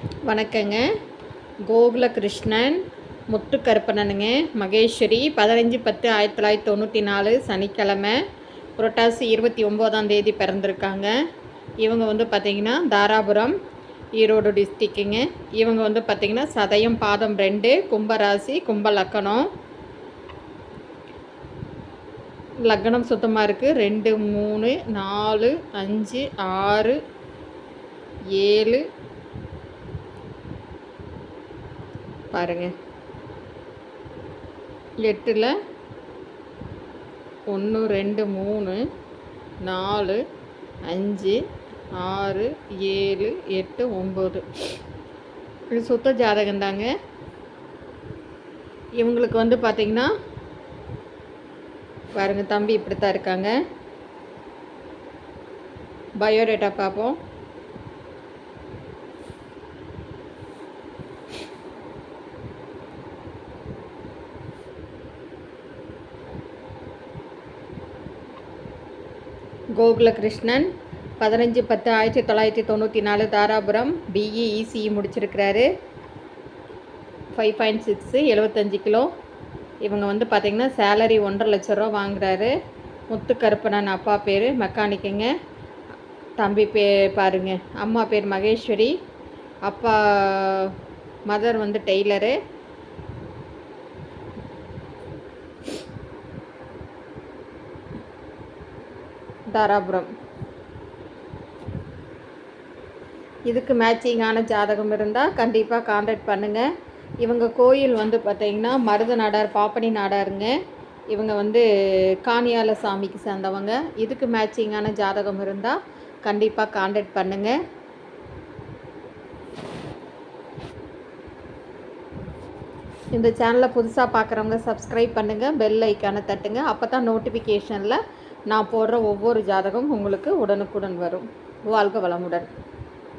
வணக்கங்க. கோகுலகிருஷ்ணன் முத்துக்கருப்பணனுங்க மகேஸ்வரி பதினஞ்சு பத்து ஆயிரத்தி தொள்ளாயிரத்தி தொண்ணூற்றி நாலு சனிக்கிழமை புரட்டாசி இருபத்தி ஒம்போதாம் தேதி பிறந்திருக்காங்க. இவங்க வந்து பார்த்திங்கன்னா தாராபுரம் ஈரோடு டிஸ்ட்ரிக்குங்க இவங்க வந்து பார்த்திங்கன்னா சதயம் பாதம் ரெண்டு கும்பராசி கும்ப லக்கணம் லக்னம் சுத்தமாக இருக்குது ரெண்டு மூணு நாலு அஞ்சு ஆறு ஏழு பாருங்கள் எட்டில் ஒன்று ரெண்டு மூணு நாலு அஞ்சு ஆறு ஏழு எட்டு ஒம்பது இது சுத்த ஜாதகம் தாங்க இவங்களுக்கு வந்து பார்த்திங்கன்னா பாருங்கள் தம்பி இப்படி தான் இருக்காங்க பயோடேட்டா பார்ப்போம் கோகுலகிருஷ்ணன் பதினஞ்சு பத்து ஆயிரத்தி தொள்ளாயிரத்தி தொண்ணூற்றி நாலு தாராபுரம் பிஇ இசிஇ முடிச்சிருக்கிறாரு. ஃபைவ் பாயிண்ட் சிக்ஸு எழுபத்தஞ்சி கிலோ. இவங்க வந்து பார்த்திங்கன்னா சேலரி ஒன்றரை லட்ச ரூபா வாங்குறாரு. முத்துக்கருப்பணன் அப்பா பேர் மெக்கானிக்குங்க தம்பி பே பாருங்க. அம்மா பேர் மகேஸ்வரி. அப்பா மதர் வந்து டெய்லரு. தாராபுரம். இதுக்கு மேட்சிங்கான ஜாதகம் இருந்தால் கண்டிப்பாக காண்டாக்ட் பண்ணுங்கள் இவங்க கோயில் வந்து பார்த்திங்கன்னா மருத நாடார் பாப்பனி நாடாருங்க. இவங்க வந்து காணியால சாமிக்கு சேர்ந்தவங்க. இதுக்கு மேட்சிங்கான ஜாதகம் இருந்தால் கண்டிப்பாக காண்டாக்ட் பண்ணுங்கள் இந்த சேனலை புதுசாக பார்க்குறவங்க சப்ஸ்கிரைப் பண்ணுங்கள் பெல் ஐக்கானை தட்டுங்க. அப்போ தான் நோட்டிஃபிகேஷனில் நான் போடுற ஒவ்வொரு ஜாதகம் உங்களுக்கு உடனுக்குடன் வரும். வாழ்க வளமுடன்.